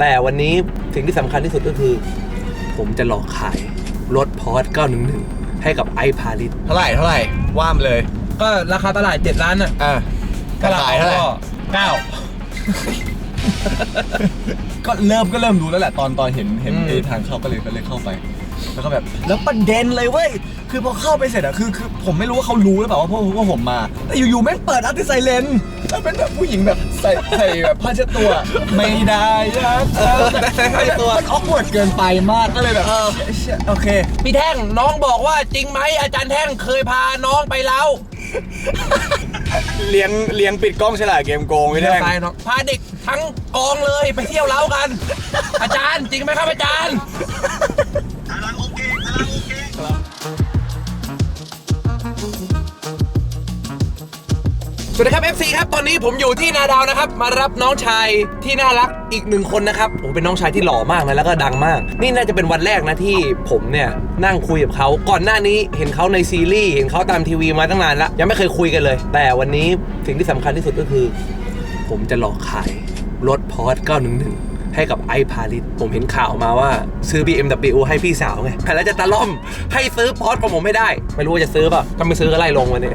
แต่วันนี้สิ่งที่สำคัญที่สุดก็คือ ผมจะหลอกขายรถพอร์ต911 ให้กับไอพาริสเท่าไหร่เท่าไหร่ว่ามาเลยก็ราคาตลาด 7 ล้านอะอะกระขายเท่าไหร่เก้าก็เริ่มก็เริ่มรู้แล้วแหละตอนตอนเห็นเห็นอืมไอ้ทางเข้าก็เลยก็เลยเข้าไป แล้วก็แบบแล้วประเด็นเลยเว้ยคือพอเข้าไปเสร็จอะคือคือผมไม่รู้ว่าเขารู้หรือเปล่าว่าพวกว่าผมมา แต่อยู่ๆแม่งเปิดอัลติไซเลนแล้วเป็นแบบผู้หญิงแบบใส่ใส่แบบผ้าเช็ดตัว ไม่ได้นะเออใส่ผ้าเช็ดตัวมันออกเวิร์ดเกินไปมากก็เลยแบบเชี่ยโอเค พี่แท่งน้องบอกว่าจริงไหมอาจารย์แท่งเคยพาน้องไปเล้าเลี้ยงเลี้ยงปิดกล้องฉลาดเกมโกงไม่ได้ไปน้องพาเด็กทั้งกองเลยไปเที่ยวเล้ากัน อาจารย์จริงไหมครับอาจารย์ สวัสดีครับ FC ครับ ตอนนี้ผมอยู่ที่นาดาวนะครับ มารับน้องชายที่น่ารักอีกหนึ่งคนนะครับโอ้เป็นน้องชายที่หล่อมากนะแล้วก็ดังมาก นี่น่าจะเป็นวันแรกนะที่ผมเนี่ยนั่งคุยกับเขา ก่อนหน้านี้เห็นเขาในซีรีส์เห็นเขาตามทีวีมาตั้งนานแล้ว ยังไม่เคยคุยกันเลย แต่วันนี้สิ่งที่สำคัญที่สุดก็คือ ผมจะหลอกขายรถพอร์ต911 ให้กับไอพาริสผมเห็นข่าวมาว่าซื้อ BMW ให้พี่สาวไงแล้วจะตะล่อมให้ซื้อพอร์ตของผมไม่ได้ ไม่รู้ว่าจะซื้อเปล่ะถ้าไม่ซื้อก็ไล่ลงวันนี้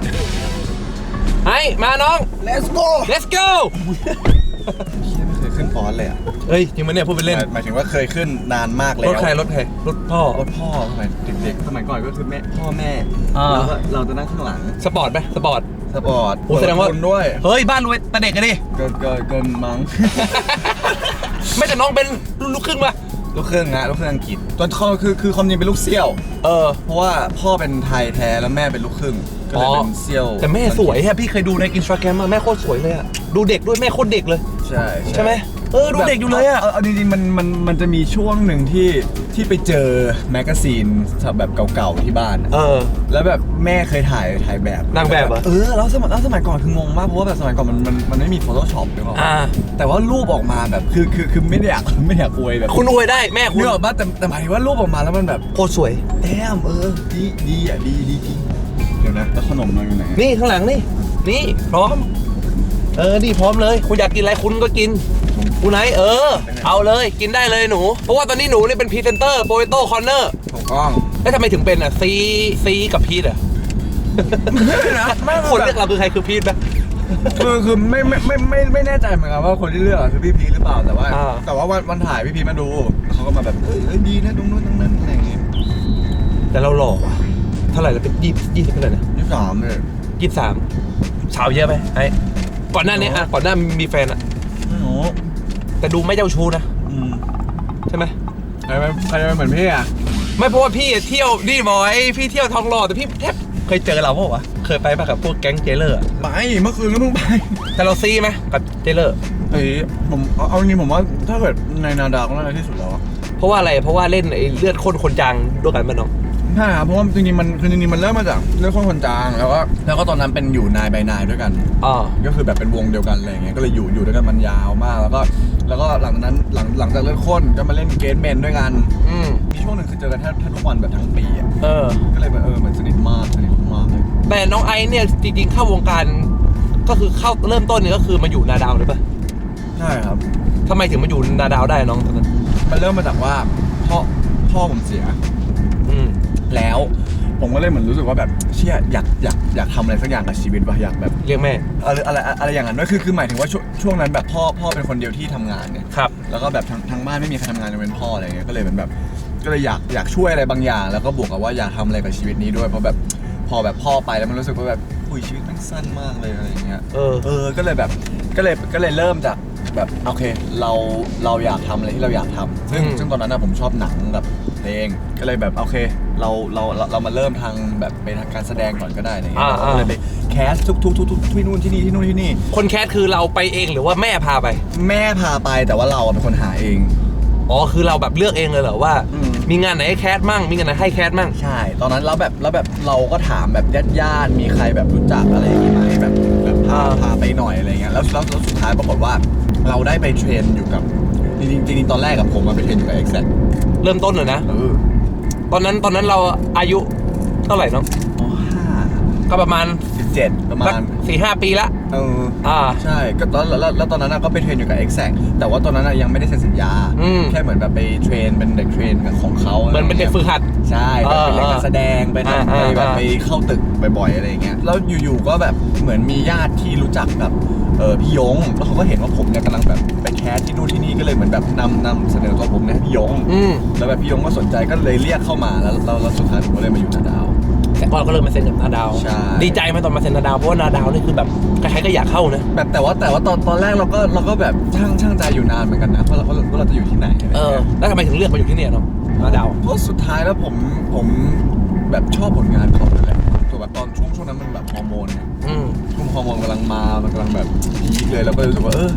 ไอ้มาน้อง Let's go let's go ไม่เคย ขึ้นฟอนต์เลยอะเฮ้ยจริงไหมเนี่ยพูดเป็นเล่น หมายหมายถึงว่าเคยขึ้นนานมากแล้วรถใครรถใครรถพ่อ รถพ่อสมัยเด็กๆสมัยก่อนก็คือแม่พ่อแม่อ่าแล้วก็เราจะนั่งข้างหลังสปอร์ตไหมสปอร์ต สปอร์ตโอ้แสดงว่า เปิคุณด้วยเฮ้ย บ้านรวยแต่เด็กกันดิ เกินเกินเกินมั้ง ไม่แต่น้องเป็นรุ่นลูกครึ่งปะลูกเครื่องนะลูกเครื่องอังกฤษตอนเขาคือคือความจริงเป็นลูกเซี่ยว เออ เพราะว่าพ่อเป็นไทยแท้แล้วแม่เป็นลูกครึ่งก็เลยเป็นเซี่ยวแต่แม่สวยแฮะพี่เคยดูในอินสตาแกรมมาแม่โคตรสวยเลยอะดูเด็กด้วยแม่โคตรเด็กเลย ใช่ใช่ไหมเออดูเด็กอยู่เลยอะาเอาจริงๆมันมันมันจะมีช่วงหนึ่งที่ที่ไปเจอแมกกาซีนแบบเก่าๆที่บ้านอะเออ แล้วแบบแม่เคยถ่ายถ่ายแบบนางแบบเหรอ เออแล้วสมัยแล้วสมัยก่อนคืองงมากเพราะว่าแบบสมัยก่อนมันมันมันไม่มี Photoshop หรือเปล่าอ่า แต่ว่ารูปออกมาแบบคือคือคือไม่ได้อยากไม่ได้อยากอวยแบบคุณอวยได้แม่คุณเนื้อออกมาแต่แต่หมายถึงว่ารูปออกมาแล้วมันแบบโคตรสวย แอมเออดีดีอะดีดีจริงเดี๋ยวนะแล้วขนมมันอยู่ไหนนี่ข้างหลังนี่ นี่พร้อม เออนี่พร้อมเลย คุณอยากกินอะไรคุณก็กินคุณไหนเออ เอาเลยกินได้เลยหนู เพราะว่าตอนนี้หนูนี่เป็นพรีเซนเตอร์โปเตโต้คอร์เนอร์ถูกต้องแล้วทำไมถึงเป็นอะซีซีกับพีทอะนะไม่คนเรียกเราคือใครคือพีทไหมคือคือไม่ไม่ไม่ไม่ไม่แน่ใจเหมือนกันว่าคนที่เลือกอะคือพี่พีชหรือเปล่าแต่ว่าอ่า แต่ว่าวันวันถ่ายพี่พีชมาดูเขาก็มาแบบเออเออดีนะตรงนู้นตรงนั้นอะไรอย่างเงี้ยแต่เราหลอกว่ะเท่าไหร่เราเป็นยี่ยี่สิบเท่าไหร่นะยี่สิบสามเลยยี่สิบสามสาวเยอะไหมไอ้ ก่อนหน้านี้อะก่อนหน้ามีแฟนอะโอ้โหแต่ดูไม่เจ้าชู้นะอืมใช่ไหมใครเป็นใครเป็นเหมือนพี่อะไม่เพราะว่าพี่เที่ยวนี่บอยพี่เที่ยวทองหล่อแต่พี่แทบเคยเจอเราเปล่าวะเคยไปปะกับพวกแก๊งเจเลอร์อะไปเมื่อคืนก็เพิ่งไปแต่เราซีไหมกับเจเลอร์ เฮ้ยผมเอาเอาจริงๆผมว่าถ้าเกิดในนาดาวก็น่าจะที่สุดแล้วอะเพราะว่าอะไรเพราะว่าเล่นไอ้เลือดข้นคนจางด้วยกันมันน้อง ใช่ครับเพราะว่าจริงๆมันคือจริงๆมันเริ่มมาจากเรื่องคนคนจางแล้วก็แล้วก็ตอนนั้นเป็นอยู่นายใบนายด้วยกัน อ่า ก็คือแบบเป็นวงเดียวกันอะไรเงี้ย ก็เลยอยู่อยู่ด้วยกันมันยาวมาก แล้วก็แล้วก็หลังจากนั้นหลังหลังจากเลิกข้นก็มาเล่นเกมเมนด้วยกัน อืม มีช่วงหนึ่งคือเจอกันแทบแทบทุกวันแบบทั้งปีอะ เออ ก็เลยแบบเออเหมือนสนิทมากสนิทมากเลยแต่น้องไอซ์เนี่ย จริงๆ เข้าวงการ ก็คือเข้าเริ่มต้นเนี่ยก็คือมาอยู่นาดาวเลยปะใช่ครับ ทำไมถึงมาอยู่นาดาวได้น้องตอนนั้น มันเริ่มมาจากว่าพ่อพ่อผมเสียอืม แล้ว ผมก็เลยเหมือนรู้สึกว่าแบบเชี่ยอยากอยากอยากทำอะไรสักอย่างกับชีวิตว่ะอยากแบบเรียกแม่อะไรอะไรอะไรอย่างนั้นด้วยคือคือหมายถึงว่าช่วงช่วงนั้นแบบพ่อพ่อเป็นคนเดียวที่ทำงานเนี่ย ครับ แล้วก็แบบทั้งทั้งบ้านไม่มีใครทำงานยกเว้นพ่ออะไรเงี้ยก็เลยเหมือนแบบก็เลยอยากอยากช่วยอะไรบางอย่าง แล้วก็บวกกับว่าอยากทำอะไรกับชีวิตนี้ด้วยเพราะแบบพอแบบพ่อไปแล้วมันรู้สึกว่าแบบอุ้ยชีวิตมันสั้นมากเลยอะไรอย่างเงี้ยเออ เออก็เลยแบบก็เลยก็เลยเริ่มจากแบบโอเคเราเราอยากทำอะไรที่เราอยากทำซึ่งอืม ซึ่งตอนนั้นนะผมชอบหนังกับเพลงก็เลยแบบโอเค เราเราเราเรามาเริ่มทางแบบไปทางการแสดงก่อนก็ได้อะไรเงี้ยอ่าเราก็เลยไปแคสทุกทุกทุกทุกที่นู่นที่นี่ที่นู่นที่นี่ คนแคสคือเราไปเองหรือว่าแม่พาไป แม่พาไปแต่ว่าเราเป็นคนหาเอง อ๋อ คือเราแบบเลือกเองเลยเหรอว่า อืม มีงานไหนให้แคสมั่ง มีงานไหนให้แคสมั่ง ใช่ ตอนนั้นแล้วแบบแล้วแบบเราก็ถามแบบญาติญาติๆมีใครแบบรู้จักอะไรอย่างงี้ไหมแบบแบบพาอ่าพาไปหน่อยอะไรเงี้ยแล้วแล้วแล้วสุดท้ายปรากฏว่า เราได้ไปเทรนอยู่กับจริงๆจริงๆตอนแรกกับผมมาไปเทรนอยู่กับ Exact เริ่มต้นเลยนะ เออ ตอนนั้นตอนนั้นเราอายุเท่าไหร่น้องมห้าก็ประมาณสิบเจ็ดประมาณสี่ห้าปีละ เอออ่า ใช่ก็ตอนแล้วแล้วแล้วตอนนั้นน่ะก็ไปเทรนอยู่กับ Exact แต่ว่าตอนนั้นน่ะยังไม่ได้เซ็นสัญญา อืม แค่เหมือนแบบไปเทรนเป็นเด็กเทรนของเขาเหมือนเป็นเด็กฝึกหัด ใช่แบบเป็นเด็กเออการแสดงไปอ่าทำไปอ่าแบบอ่าไปเข้าตึกบ่อยๆอะไรอย่างเงี้ยแล้วอยู่ๆก็แบบเหมือนมีญาติที่รู้จักกับเออพี่ยงแล้วเขาก็เห็นว่าผมเนี่ยกำลังแบบไปแคสที่นู่นที่นี่ก็เลยเหมือนแบบนำนำเสนอตัวผมเนี่ยให้พี่ยงอืม แล้วแบบพี่ยงก็สนใจก็เลยเรียกเข้ามาแล้วแล้วแล้วสุดท้ายผมก็เลยมาอยู่นาดาว แต่ก่อนก็เลยมาเซ็นกับนาดาว ใช่ ดีใจไหมตอนมาเซ็นนาดาวเพราะว่านาดาวนี่คือแบบใครๆก็อยากเข้านะ แบบแต่ว่าแต่ว่าตอนตอนแรกเราก็เราก็แบบช่างช่างใจอยู่นานเหมือนกันนะเพราะเราว่าเราว่าเราจะอยู่ที่ไหนอะไรเออ เงี้ยแล้วทำไมถึงเลือกมาอยู่ที่เนี่ยเนาะนาดาว เพราะสุดท้ายแล้วผมผมแบบชอบผลงานเขาเลยแหละตัวแบบตอนช่วงช่วงนั้นมันแบบฮอร์โมนไงอืมช่วงฮอร์โมนกำลังมามันกำลังแบบพีคเลยเราก็รู้สึกว่าเออ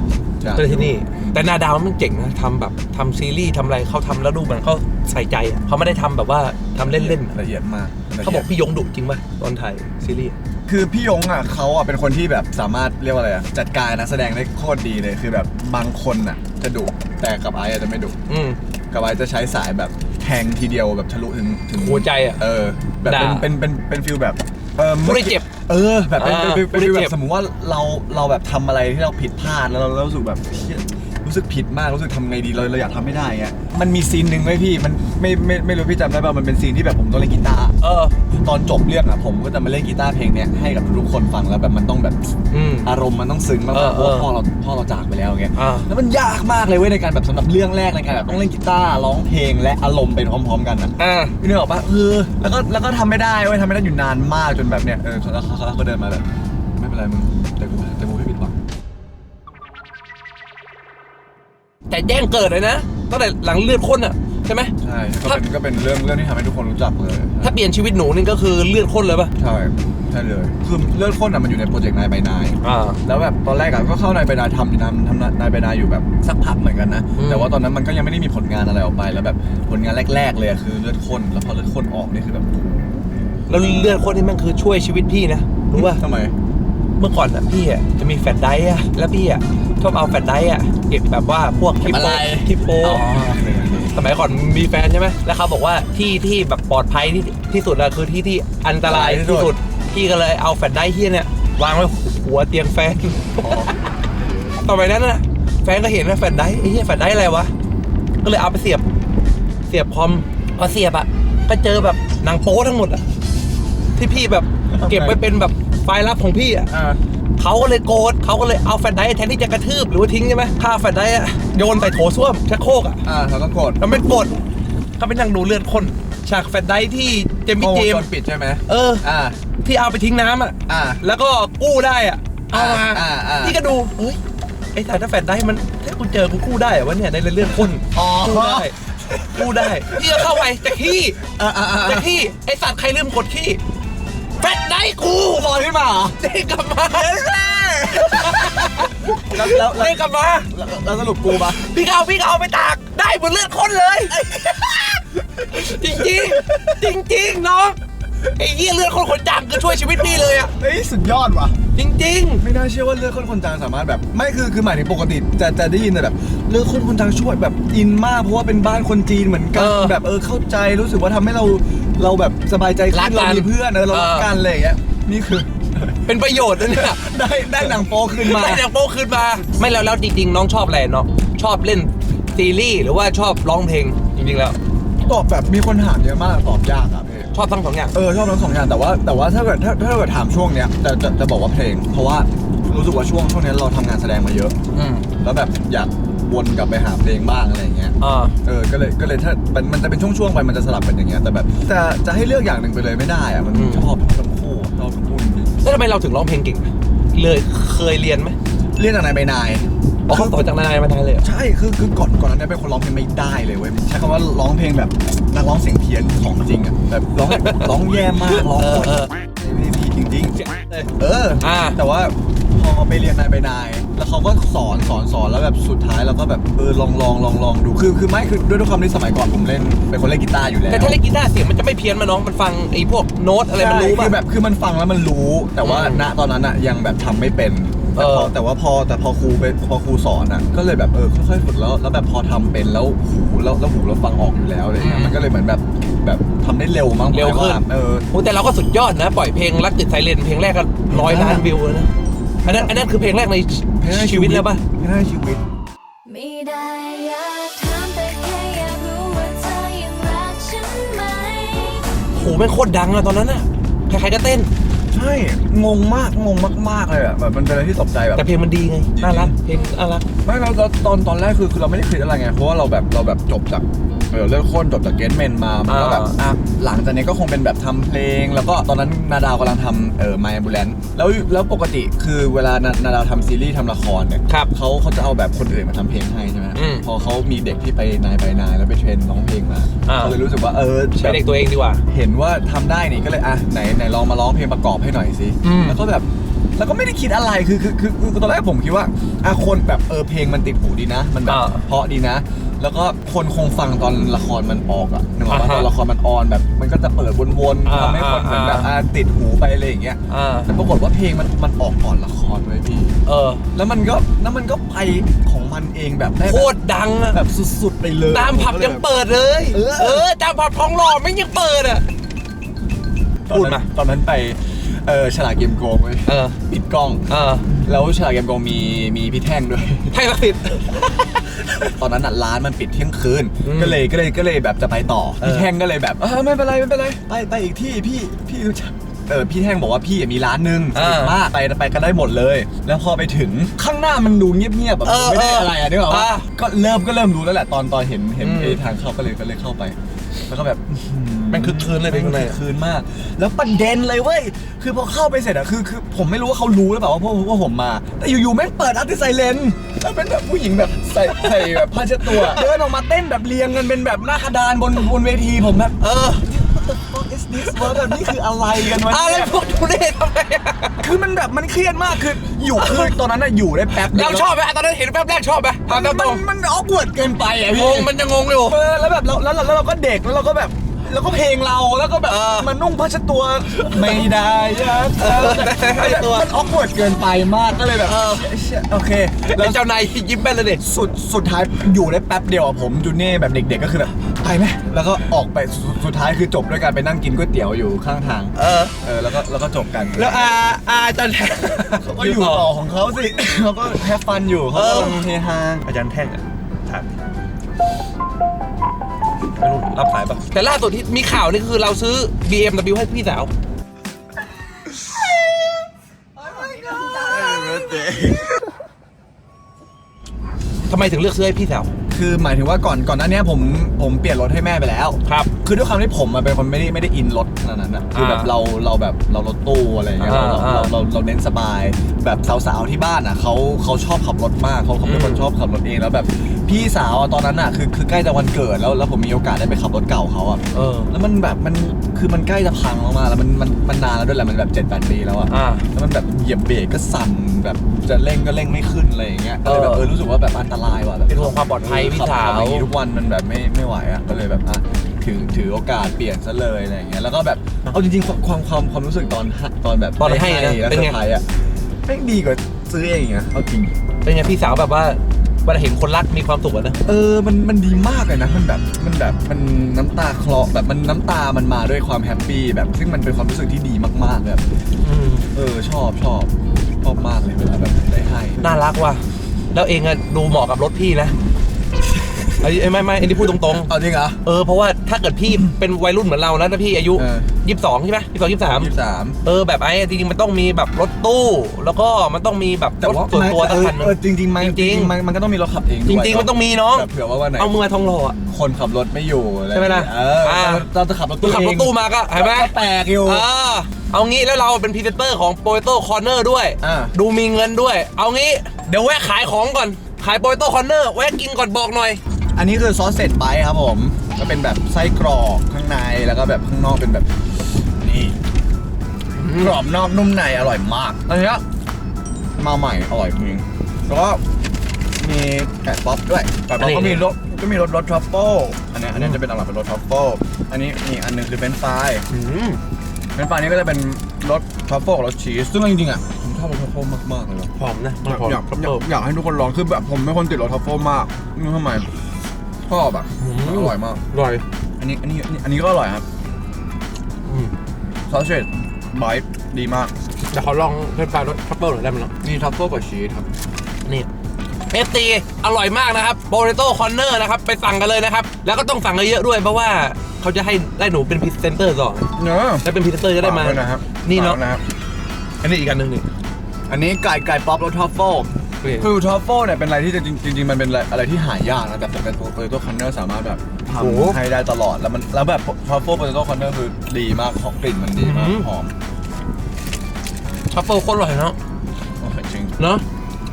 จะก็เลยที่นี่ แต่นาดาวมันเจ๋งนะทำแบบทำซีรีส์ทำอะไรเขาทำแล้วดูเหมือนเขาใส่ใจอะเขาไม่ได้ทำแบบว่าทำเล่นๆอะละเอียดมาก ละเขาเอีบยอดกพี่ยงดุจริงป่ะตอนถ่ายซีรีส์ คือพี่ยงอะเขาอะเป็นคนที่แบบสามารถเรียกว่าอะไรอะจัดการนักแสดงได้โคตรดีเลยคือแบบบางคนอะจะดุแต่กับไอ้อะจะไม่ดุอืม กับไอ้จะใช้สายแบบแทงทีเดียวแบบทะลุถึงถึงหัวใจอะเออ แบบเป็นด่าเป็นเป็นเป็นฟิลแบบเออผู้ได้เจ็บเออแบบเป็นเป็นเป็นเป็นฟิลผู้ได้แบเจ็บบสมมติว่าเราเราแบบทำอะไรที่เราผิดพลาดแล้วเราเรารู้สึกแบบเหี้ย รู้สึกผิดมากรู้สึกทำไงดีเราเราอยากทำไม่ได้เงี้ยมันมีซีนหนึ่งไว้ยพี่มันไม่ไม่ไม่รู้พี่จำได้ป่ะมันเป็นซีนที่แบบผมต้องเล่นกีตาร์เออตอนจบเรื่องอะผมก็จะมาเล่นกีตาร์เพลงเนี้ยให้กับทุกๆคนฟังแล้วแบบมันต้องแบบอืมอารมณ์มันต้องซึ้งมากเออๆเพราะว่าเออพ่อเราพ่อเราจากไปแล้วเงี้ยอ่าแล้วมันยากมากเลยเว้ยในการแบบสำหรับเรื่องแรกในการแบบต้องเล่นกีตาร์ร้องเพลงและอารมณ์ไปพร้อม ๆ กันอะอ่าพี่นึกออกปะเออแล้วก็แล้วก็ทำไม่ได้เว้ยทำไม่ได้อยู่นานมากจนแบบเนี้ยเออแล้วเขาแล้วเขาเดินมาแบบไม่เป็นไรมึง แต่แจ้งเกิดเลยนะตั้งแต่หลังเลือดข้นอะใช่ไหม ใช่ก็เป็นก็เป็นเรื่องเรื่องที่ทำให้ทุกคนรู้จักเลย ถ้าเปลี่ยนชีวิตหนูนี่ก็คือเลือดข้นเลยป่ะ ใช่ใช่เลยคือเรื่องข้นอะมันอยู่ในโปรเจกต์นายใบนาย อ่า แล้วแบบตอนแรกอะก็เข้านายใบนายทำอยู่นะทำนายใบนายอยู่แบบสักพักเหมือนกันนะ อืม แต่ว่าตอนนั้นมันก็ยังไม่ได้มีผลงานอะไรออกไปแล้วแบบผลงานแรก ๆ เลยอะคือเลือดข้นแล้วพอเลือดข้นออกนี่คือแบบแล้วเลือดข้นนี่มันคือช่วยชีวิตพี่นะรู้ป่ะทำไม เมื่อก่อนอะพี่อะจะมีแฟลชไดรฟ์อะแล้วพี่อะชอบเอาแฟลชไดรฟ์อะเก็บแบบว่าพวกคลิปโปคลิปโปอ๋อโอเคโอเคสมัยก่อนมีแฟนใช่ไหม แล้วเขาบอกว่าที่ที่แบบปลอดภัยที่ที่สุดอะคือที่ที่อันตรายที่สุด พี่ก็เลยเอาแฟลชไดรฟ์ที่เนี่ย วางไว้หัวเตียงแฟนอ๋อต่อไปนั้นน่ะแฟนก็เห็นว่าแฟลชไดรฟ์ไอ้เหี้ยแฟลชไดรฟ์อะไรวะ ก็เลยเอาไปเสียบ เสียบคอม พอเสียบอะก็เจอแบบหนังโป๊ทั้งหมดอะที่พี่แบบเก็บไว้เป็นแบบ ไฟล์ลับของพี่อะอ่า เขาก็เลยโกรธเขาก็เลยเอาแฟลชไดรฟ์แทนที่จะกระทืบหรือว่าทิ้งใช่ไหมฆ่าแฟลชไดรฟ์อะโยนใส่โถส้วมชักโครกอะอ่าเราก็กดแล้วไม่กดเขาไปนั่งดูเลือดคนฉากแฟลชไดรฟ์ที่เจมมี่เจมกส์ดปิดใช่ไหมเออ อ่า ที่เอาไปทิ้งน้ำอะอ่า แล้วก็กู้ได้อะเอามาอ่าอ่าพี่ก็ดู เฮ้ย ไอ้สายถ้าแฟลชไดรฟ์มัน ถ้ากูเจอกูกู้ได้เหรอวะเนี่ยในเลือดคนอ๋อ กู้ได้ กู้ได้ พี่ก็เข้าไปจะขี้ อ่าอ่าอ่าจะขี้ ไอ้สัตว์ใครลืมกดขี้ แฟลชไดรฟ์กูลอยขึ้นมาเหรอเด้งกลับมาแล้วแล้วแล้วเด้งกลับมา แล้วแล้วสรุปกูปะพี่ก็เอาพี่ก็เอาไปตาก ได้เหมือนเลือดคนเลย จริงจริงๆจริงๆน้องไอ้เหี้ยเลือดคนคนจังคือช่วยชีวิตพี่เลยอะเฮ้ยสุดยอดว่ะจริงไม่น่าเชื่อว่าเลือดข้นคนจางสามารถแบบ ไม่คือคือหมายถึงปกติจะจะได้ยินแต่แบบ เลือดข้นคนจางช่วยแบบอินมากเพราะว่าเป็นบ้านคนจีนเหมือนกันแบบเออเข้าใจรู้สึกว่าทำให้เรา เราแบบสบายใจขึ้นเรามีเพื่อนเออเรารักกันอะไรอย่างเงี้ยนี่คือๆเป็นประโยชน์นะเนี่ย ได้ได้หนังโป๊ขึ้นมา ได้จากโป๊คืนมา ไม่แล้วแล้วจริงๆ น้องชอบอะไรเนาะชอบเล่นซีรีส์หรือว่าชอบร้องเพลงจริงๆแล้ว ตอบแบบมีคนถามเยอะมากตอบยากอะพี่ชอบทั้งสองอย่าง เออชอบทั้งสองอย่างแต่ว่าแต่ว่าถ้าเกิดถ้าถ้าเกิดถามช่วงเนี้ยจะจะจะบอกว่าเพลง เพราะว่ารู้สึกว่าช่วงช่วงเนี้ยเราทำงานแสดงมาเยอะ อืม แล้วแบบอยาก วนกลับไปหาเพลงบ้างอะไรอย่างเงี้ย อ่า เออ ก็เลย ก็เลยถ้ามันมันจะเป็นช่วงๆไป มันจะสลับกันอย่างเงี้ย แต่แบบ จะจะให้เลือกอย่างหนึ่งไปเลยไม่ได้อะมันอืม ชอบทั้งคู่ชอบทั้งคู่จริงแล้วทำไมเราถึงร้องเพลงเก่งเลยเคยเรียนไหมๆเรียนจากนายใบนาย อ๋อเขาต่อจากนายมาได้เลยเหรอ ใช่ คือ คือก่อน ก่อนนั้นเนี่ยเป็นคนร้องเพลงไม่ได้เลยเว้ย ใช้คำว่าร้องเพลงแบบนักร้องเสียงเพี้ยนของจริงอะแบบร้อง ร้องแย่มาก ร้องเออโคตรเออ ไม่ดีจริงเลยๆเออ อ่า แต่ว่าพอไปเรียนนายใบนาย แล้วเขาก็สอนสอนสอนแล้วแบบสุดท้ายเราก็แบบเออลองลองลองลองดูคือคือไม่คือด้วยความที่สมัยก่อนผมเล่นเป็นคนเล่นกีตาร์อยู่แล้วแต่ถ้าเล่นกีตาร์เสียงมันจะไม่เพี้ยนมาน้องมันฟังไอ้พวกโน้ตอะไรมันรู้ใช่ป่ะคือแบบคือมันฟังแล้วมันรู้ แต่ว่าอืมณตอนนั้นอะยังแบบทำไม่เป็นแต่พอเออแต่ว่าพอแต่พอครูไปพอครูสอนอะก็เลยแบบเออค่อยๆฝึกแล้วแล้วแบบพอทำเป็นแล้วหูแล้วแล้วหูเราฟังออกอยู่แล้วอะไรเงี้ยมันก็เลยเหมือนแบบแบบทำได้เร็วมั้งเร็วขึ้นเออโอ้แต่เราก็สุดยอดนะ ปล่อยเพลงรักติดไซเลนเพลงแรกก็ร้อยล้านวิวแล้วนะ อันนั้นอันนั้นคือเพลงแรกในเพลงแรกชีวิตแล้วป่ะเพลงแรกชีวิตโอ้ว่เธอนโแม่โคตรดังอะตอนนั้นอะใครๆก็เต้น ใช่ งงมาก งงมาก ๆ เลยอะแบบมันเป็นอะไรที่ตกใจแบบ แต่เพลงมันดีไง น่ารัก เพลงน่ารัก ไม่เราตอนตอนแรกคือคือเราไม่ได้คิดอะไรไง เพราะว่าเราแบบเราแบบจบจากเออเลือดข้นจบจากเกนเมนมามันก็แบบอ่าอะหลังจากนี้ก็คงเป็นแบบทำเพลง แล้วก็ตอนนั้นนาดาวกำลังทำเออ My Ambulance แล้วแล้วปกติคือเวลานานาดาวทำซีรีส์ทำละครเนี่ยครับเขาเขาจะเอาแบบคนอื่นมาทำเพลงให้ใช่ไหมอืม พอเขามีเด็กที่ไปนายไปนายแล้วไปเทรนร้องเพลงมาอ่าเขาเลยรู้สึกว่าเออ ใช้เด็กตัวเองดีกว่า เห็นว่าทำได้นี่ก็เลยอะไหนไหนลองมาร้องเพลงประกอบให้หน่อยสิอืมแล้วก็แบบแล้วก็ไม่ได้คิดอะไรคือคือคือคือตอนแรกผมคิดว่าอะคนแบบเออเพลงมันติดหูดีนะ มันแบบอ่าเพราะดีนะ แล้วก็คนคงฟังตอนละครมันออกอะนึกออกปะอ่าฮะตอนละครมันออนแบบ มันก็จะเปิดวนอ่าๆทำให้คนเหมือนแบบอ่า อะติดหูไปอะไรอย่างเงี้ยอ่าแต่ปรากฏว่าเพลงมันมันออกก่อนละครไว้ยพี่ เออแล้วมันก็แล้วมันก็ไปของมันเองแบบได้โคแบบตรดังอะแบบสุดๆไปเลยตามผับยังเปิดเลย เออเออตามผับทองหล่อไม่งยังเปิดอะพูดมา ตอนนั้นไปเออฉลาดเกมโกงเว้ยเออปิดกล้อง เออแล้วฉลาดเกมโกงมีมีพี่แท่งด้วยไทยรักสิทธิ์ ตอนนั้นน่ะร้านมันปิดเที่ยงคืน อืมก็เลยก็เลยก็เลยแบบจะไปต่อเออ พี่แท่งก็เลยแบบเออไม่เป็นไรไม่เป็นไรไปไปอีกที่พี่พี่รู้จักเออพี่แท่งบอกว่าพี่มีร้านหนึ่งสนุกมากไปไปกันได้หมดเลย แล้วพอไปถึงข้างหน้ามันดูเงียบๆแบบเออไม่ได้เออออะไรอะนึกออกปะอ่าก็เริ่มก็เริ่มรู้แล้วแหละตอนตอนเห็นเห็นอืมไอ้ทางเข้าก็เลยก็เลยเข้าไป แล้วก็แบบอื้อหือแม่งคึกคืนเลยเพลงข้างในคึกคืนมาก แล้วประเด็นเลยเว้ย คือพอเข้าไปเสร็จอะคือคือผมไม่รู้ว่าเขารู้หรือเปล่าว่าพวกว่าผมมา แต่อยู่ๆแม่งเปิดอัลติไซเลน แล้วเป็นแบบผู้หญิงแบบใส่ใส่แบบผ้าเช็ดตัวเดินออกมาเต้นแบบเรียงกันเป็นแบบหน้ากระดานบนบนเวทีผมแบบเออ What the fuck is this วะแบบนี่คืออะไรกันวะอะไรเนี่ยพวกทุเรศทำไมอะคือมันแบบมันเครียดมากคืออยู่คือตอนนั้นอะอยู่ได้แป๊บดียเราวชอบไหมตอนนั้นเห็นแป๊บแรกชอบไหมมัตามนตามตมัรงนมันออกวดเกินไปอะงพี่งมันจะงงอยู่เออแล้วแบบแล้วแล้วแล้วเราก็เด็กแล้วเราก็แบบ แล้วก็เพลงเราแล้วก็แบบเออมันนุ่งผ้าเช็ดตัวไม่ได้อะเออผ้าเช็ดตัวมันออกวดเกินไปมากก็เลยแบบเออเชี่ยโอเค แล้แล้ววเจ้านายยิ้มแป้นเลยเด็สุดสุดท้ายอยู่ได้แป๊บเดียวอะผมจูเน่แบบเด็ก ๆ ก็คือแบบไปไหมแล้วก็ออกไปสุดสุดท้ายคือจบด้วยการไปนั่งกินก๋วยเตี๋ยวอยู่ข้างทาง เออเออแล้วก็แล้วก็จบกัน แล้วอาอาอาจารย์แท่งเขาก็อยู่ต่อของเขาสิเขาก็แฮปฟันอยู่เขาเอก็อเฮฮาอาจารย์แท่งอะถาม ไม่รู้รับสายปะแต่ล่าสุดที่มีข่าวนี่คือเราซื้อ BMW ให้พี่สาวทำไมถึงเลือกซื้อให้พี่สาว คือหมายถึงว่าก่อนก่อนหน้านี้ผมผมเปลี่ยนรถให้แม่ไปแล้ว ครับ คือด้วยความที่ผมอะเป็นคนไม่ได้ไม่ได้อินรถขนาดนั้นนะคือแบบอ่าเราเราแบบเรารถตู้อะไรอย่างเงี้ยเราเราอ่าเราเราเราเน้นสบาย แบบสาวๆที่บ้านอะเขาเขาชอบขับรถมากเขาเขาเป็นคนอืมชอบขับรถเองแล้วแบบ พี่สาวอะตอนนั้นอะคือคือใกล้จะวันเกิดแล้วแล้วผมมีโอกาสได้ไปขับรถเก่าเขาอะเออ แล้วมันแบบมันคือมันใกล้จะพังมากๆแล้วมันมันมันนานแล้วด้วยแหละมันแบบเจ็ดแปดปีแล้วอะอ่า แล้วมันแบบเหยียบเบรกก็สั่นแบบจะเร่งก็เร่งไม่ขึ้นอะไรอย่างเงี้ยก็เลยแบบเออ เออรู้สึกว่าแบบอันตรายว่ะแบบ เป็นห่วงความปลอดภัยพี่สาว ขับอย่างนี้ทุกวันมันแบบไม่ไม่ไหวอะก็เลยแบบอะถือถือโอกาสเปลี่ยนซะเลยอะไรอย่างเงี้ยแล้วก็แบบเอาจริงๆความความความความรู้สึกตอนให้ตอนแบบตอนให้นะแล้วเป็นเซอไงร์ไพรส์อะแม่งดีกว่าซื้อเองอะเอาจริงเป็นไงพี่สาวแบบว่า เวลาเห็นคนรักมีความสุขอะนะ เออ มัน มันดีมากเลยนะ มันแบบ มันแบบ มันน้ำตาคลอแบบ มันน้ำตา มันมาด้วยความแฮปปี้ แบบ ซึ่งมันเป็นความรู้สึกที่ดีมากๆ แบบอืมเออ ชอบ ชอบ ชอบมากเลยเวลาแบบได้ให้ น่ารักว่ะ แล้วเองอะดูเหมาะกับรถพี่นะ ไอ้ไอ้ไม่ไม่ไอ้นี่พูดตรงเอาจริงเหรอๆเออเพราะว่าถ้าเกิดพี่เป็นวัยรุ่นเหมือนเรานะถ้าพี่อายุเออ ยี่สิบสองใช่ไหมยี่สิบสองยี่สิบสามยี่สิบสาม เออแบบไอ้จริงๆมันต้องมีแบบรถตู้ แล้วก็มันต้องมีแบบแต่รถว่าส่วนตัวสักเออคันหนึงเออจริงจริงๆมันจริงๆมันมันก็ต้องมีรถขับเองจด้วยริง ๆ มันต้องมีน้องแบบเผื่อว่าวันไหนเอามือมาทองหล่ออะ คนขับรถไม่อยู่อรใช่ไหมล่ะเอออ่า เราเราจะขับรถมึงตู้ขับรถตู้มาก็เห็นไหมก็แปลกอยู่ เออเอางี้แล้วเราเป็นพรีเซนเตอร์ของโปรโตคอร์เนอร์ด้วย อ่า ดูมีเงินด้วย เอางี้เดี๋ยวแวะขายของก่อน ขายโปรโตคอร์เนอร์แวะกินก่อนบอกหน่อย อันนี้คือซอสเสร็จไปครับผม ก็เป็นแบบไส้กรอกข้างในแล้วก็แบบข้างนอกเป็นแบบนี่กรอบนอกนุ่มในอร่อยมากอันเนี้ยมาใหม่อร่อยจริงแล้วก็มีไก่ป๊อปด้วยไก่ป๊อปอันนี้ก็มีรสก็มีรสรสทรัฟเฟิลอันเนี้ยอันเนี้ยจะเป็นอร่อยเป็นรสทรัฟเฟิลอันนี้มีอันหนึงคือเฟรนช์ฟรายอืมเฟรนช์ฟรายนี่ก็จะเป็นรสทรัฟเฟิลกับรสชีสซึ่งจริงๆอะผมชอบรสทรัฟเฟิลมากๆเลยว่ะหอมนะอยากหอมอยากครับอยากอยากให้ทุกคนลองคือแบบผมเป็นคนติดรสทรัฟเฟิลมากไม่รู้ทำไม ชอบอะอร่อยมาก อร่อย อันนี้อันนี้อันนี้อันนี้ก็อร่อยครับอืมซอสเชดไบต์ดีมาก แต่ขอลองเป็นปลารสทัพเปิลหน่อยได้ไหมเนาะมีทัฟเฟิลกับชีสครับ นี่เอฟตีอร่อยมากนะครับโปรโตคอร์เนอร์นะครับ ไปสั่งกันเลยนะครับ แล้วก็ต้องสั่งเยอะๆด้วยเพราะว่าเขาจะให้ได้หนูเป็นพรีเซนเตอร์ก่อนเนอะแล้วเป็นพรีเซนเตอร์จะได้มาฝกวยนะครับนี่เนาะฝกนะครับอันนี้อีกอันหนึ่งนี่ อันนี้ไก่ไก่ป๊อปรสทรัฟเฟิล โอเคคือทรัฟเฟิลเนี่ยเป็นอะไรที่จริงจริงๆมันเป็นอะไรอะไรที่หายากนะแต่ผมเป็นโปเตโต้คอนเนอร์สามารถแบบทำให้ได้ตลอดแล้วมันแล้วแบบทรัฟเฟิลโปเตโต้คอนเนอร์คือดีมากของกลิ่นมันดีมากหอมทัฟเฟิลโคตรอร่อยเนาะโอ้ยจริงเนาะ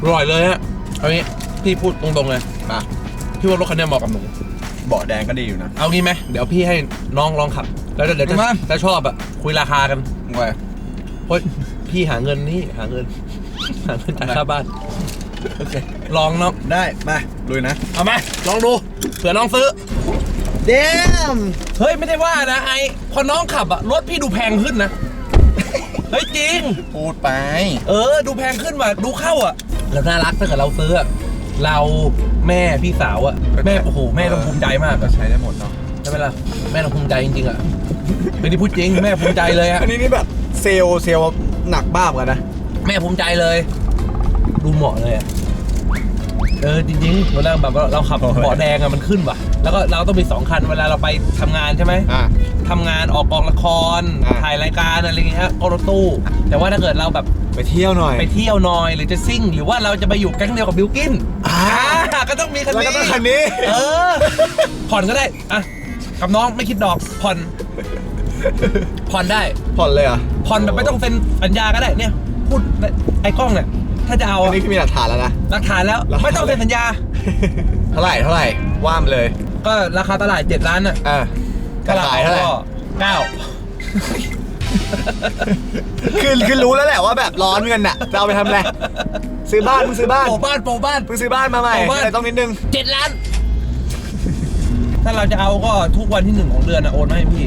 อร่อยเลยฮะเอางี้พี่พูดตรงๆเลยมาพี่ว่ารถคันนี้เหมาะกับหนู เบาะแดงก็ดีอยู่นะ เอางี้ไหมเดี๋ยวพี่ให้น้องลองขับ แล้วเดี๋ยวจะมาจะชอบอะคุยราคากันไว้เพราะพี่หาเงินนี่หาเงิน หาเงินจ่ายค่าบ้าน โอเค ลองน้องได้มาลุยนะ เอาไหมลองดูเผื่อน้องซื้อ เดมเฮ้ยไม่ได้ว่านะไอพอน้องขับอะรถพี่ดูแพงขึ้นนะ เฮ้ยจริง พูดไป เออ ดูแพงขึ้นว่ะดูเข้าอะแล้วน่ารักถ้าเกิดเราซื้ออะเราแม่พี่สาวอะแม่โอ้โหแม่ต้องภูมิใจมากก็อะใช้ได้หมดเนาะใช่ไหมล่ะแม่ต้องภูมิใจจริงๆอะไม่ได้พูดจริงแม่ภูมิใจเลยอะอันนี้นี่แบบเซลล์เซลล์หนักบ้าเหมือนกันนะ แม่ภูมิใจเลย ดูเหมาะเลยอะเออจริงๆเวลาแบบว่าเราขับโอ้ยเบาะแดงอะมันขึ้นว่ะ แล้วก็เราต้องมีสองคันเวลาเราไปทำงานใช่ไหม อะ ทำงานออกกองละคร อ่า ถ่ายรายการอะไรอย่างเงี้ยก็รถตู้ แต่ว่าถ้าเกิดเราแบบไปเที่ยวหน่อย ไปเที่ยวหน่อยหรือจะซิ่ง หรือว่าเราจะไปอยู่แก๊งเดียวกับบิลกินอ่า อ่าก็ต้องมีคันแล้วนี้ก็ต้องคันนี้ เออ ผ่อนก็ได้ อะ กับน้องไม่คิดดอกผ่อน ผ่อนได้ ผ่อนเลยเหรอะผ่อนแบบไม่ต้องเซ็นสัญญาก็ได้เนี่ย พูดไอ้กล้องเนี่ย ถ้าจะเอาอันอะนี้คือมีหลักฐานแล้วนะ หลักฐานแล้ว หลักฐาน ไม่ต้องเซ็นสัญญา เท่าไหร่เท่าไหร่ว่ามเลยก็ราคาตลาดเจ็ดล้านอะอะจะขายเท่าไหร่ก็เก้าคือคือรู้แล้วแหละว่าแบบร้อนเงินน่ะจะเอาไปทำอะไรซื้อบ้านมึงซื้อบ้านโปะบ้านโปะบ้านเพิ่งซื้อบ้านมาใหม่โอ้บ้าน อะไรต้องนิดนึง เจ็ดล้าน ถ้าเราจะเอาก็ทุกวันที่หนึ่งของเดือนนะโอนมาให้พี่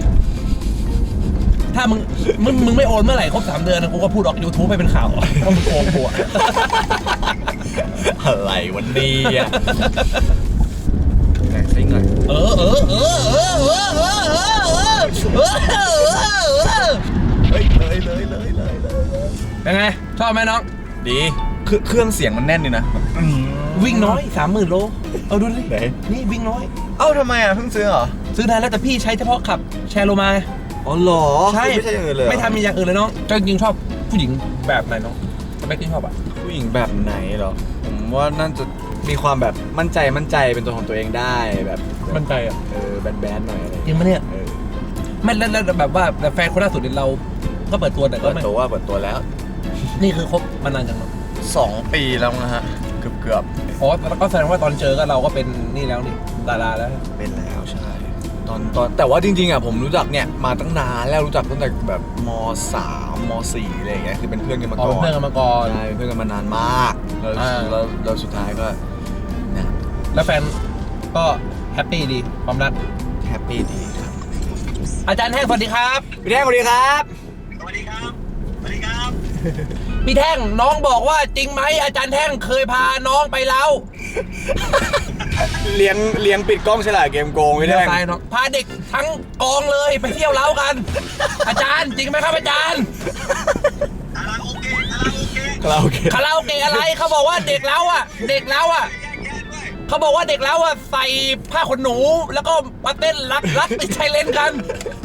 ถ้ามึงมึงมึงไม่โอนเมื่อไหร่ครบสามเดือนนะกูก็พูดออกยูทูบไปเป็นข่าวว่ามึงโกงกูอะอะไรวันนี้อะไหนซิงหน่อยเออเออเออเออเออเออเออเออเออเออเออเฮ้ยเลยเลยเลยเลยเลยเป็นไงชอบไหมน้อง ดี คือเครื่องเสียงมันแน่นดีนะอืมวิ่งน้อยสามหมื่นโล เอาดูดิไหนนี่วิ่งน้อย เอ้าทำไมอะเพิ่งซื้อเหรอซื้อนานแล้วแต่พี่ใช้เฉพาะขับแชร์โลมาไง อ๋อเหรอใช่ ไม่ใช่อย่างอื่นเลยเหรอไม่ทำมีอย่างอื่นเลยน้องจริงๆชอบผู้หญิงแบบไหนน้องสเปคที่ชอบอะ ผู้หญิงแบบไหนเหรอ ผมว่าน่าจะมีความแบบมั่นใจมั่นใจเป็นตัวของตัวเองได้แบบมั่นใจอะเออแบนแบนๆหน่อยอะไรจริงปะเนี่ยเออไม่แล้วแล้วแบบว่าแต่แฟนคนล่าสุดเนี่ยเราก็เปิดตัวแต่ก็เปิดไม่ตัวว่าเปิดตัวแล้ว นี่คือคบมานานจังเนาะ สองปีแล้วนะฮะ เกือบเกือบอ๋อก็แสดงว่าตอนเจอก็เราก็เป็นนี่แล้วนี่ดาราแล้ว ๆเป็นแล้วใช่ ตอนตอนแต่ว่าจริงๆอะผมรู้จักเนี่ยมาตั้งนานแล้วรู้จักตั้งแต่แบบมสามมสี่อะไรอย่างเงี้ยคือเป็นเพื่อนกันมาอ๋อก่เป็นอนเพื่อนกันมาก่อน ใช่เป็นเพื่อนกันมานานมากแล้วอ่า แล้วแล้วสุดท้ายก็เนี่ยแล้วแฟนก็แฮปปี้ดีความรักแฮปปี้ดีครับอาจารย์แท่งสวัสดีครับ พี่แท่งสวัสดีครับ สวัสดีครับ สวัสดีครับ พี่แท่งน้องบอกว่าจริงไหมอาจารย์แท่งเคยพาน้องไปแล้ว เลี้ยงเลี้ยงปิดกล้องฉลาดเกมโกงพี่แท่งตายน้องพาเด็กทั้งกองเลยไปเที่ยวเล้ากัน อาจารย์จริงไหมครับอาจารย์คาราโอเกะคาราโอเกะคาราโอเกะคาราโอเกะอะไรเขาบอกว่าเด็กเล้าอะ เด็กเล้าอะแยกแยะด้วยเขาบอกว่าเด็กเล้าอะใส่ผ้าขนหนู แล้วก็มาเต้นรักรักติดชายเลนกัน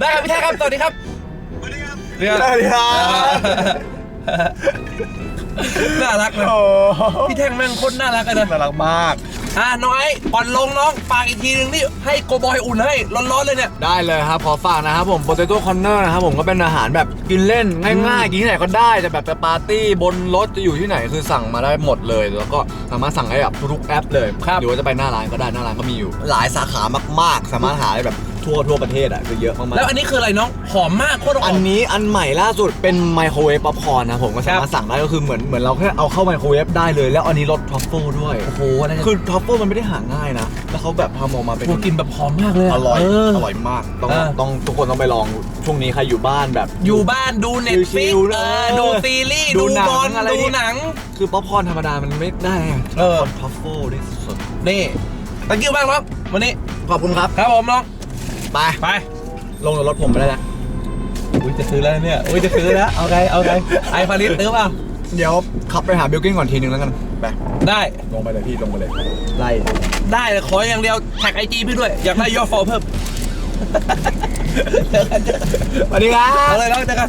ได้ครับพี่แท่งครับสวัสดีครับสวัสดีครับสวัสดีครับน่ารักเลยโอ้พี่แท่งแม่งโคตรน่ารักเลยนะน่ารักมาก อะน้องไอ้ก่อนลงน้องฝากอีกทีนึงนี่ให้โกบอยอุ่นให้ร้อนๆเลยเนี่ย ได้เลยครับ ขอฝากนะครับผม Potato Corner นะครับผมก็เป็นอาหารแบบกินเล่นง่ายๆ กินที่ไหนก็ได้จะแบบไปปาร์ตี้บนรถจะอยู่ที่ไหนคือสั่งมาได้หมดเลย แล้วก็สามารถสั่งได้แบบทุกๆแอปเลยครับหรือว่าจะไปหน้าร้านก็ได้หน้าร้านก็มีอยู่ หลายสาขามากๆ สามารถหาได้แบบ ทั่วทั่วประเทศอะคือเยอะมากๆ แล้วอันนี้คืออะไรน้องหอมมากโคตรหออัมนนี้อันใหม่ล่าสุดเป็นไมโครเวฟป๊อปคอร์นนะผมก็สามารถสั่งได้ก็คือเหมือนเหมือนเราแค่เอาเข้าไมโครเวฟได้เลย แล้วอันนี้รสทรัฟเฟิลด้วย โอ้โหอันนั้นคือทรัฟเฟิลมันไม่ได้หาง่ายนะ แล้วเขาแบบทำออกมาเป็น กูกินแบบหอมมากเลยะอร่อย เอร่อยมาก ต้องเออ ต้องทุกคนต้องไปลองช่วงนี้ใครอยู่บ้านแบบ อยู่บ้านดูเน็ตฟิกชิลๆเออเออดูซีรีส์ดูดูหนังบอลอะไรดูนี่หนัง คือป๊อปคอร์นธรรมดามันไม่ได้ไงเออ ทรัฟเฟิลนี่สุดนี่ตะกี้บ้างครับวันนี้ๆขอบคุณครับ ครับผมน้อง ไป ไป ลงจากรถผมไปได้แล้วอุ้ยจะซื้อแล้วเนี่ย อุ้ยจะซื้อแล้ว เอาไง เอาไง ไอพาริสซื้อเปล่าเดี๋ยวขับไปหาบิลกิ้งก่อนทีนึงแล้วกันไปได้ ลงไปเลยพี่ลงไปเลยไล่ได้เลยขออย่างเดียวแท็กไอจีพี่ด้วย อยากได้ยอดฟอลเพิ่มสวัสดีครับ เอาเลยน้องเจอกัน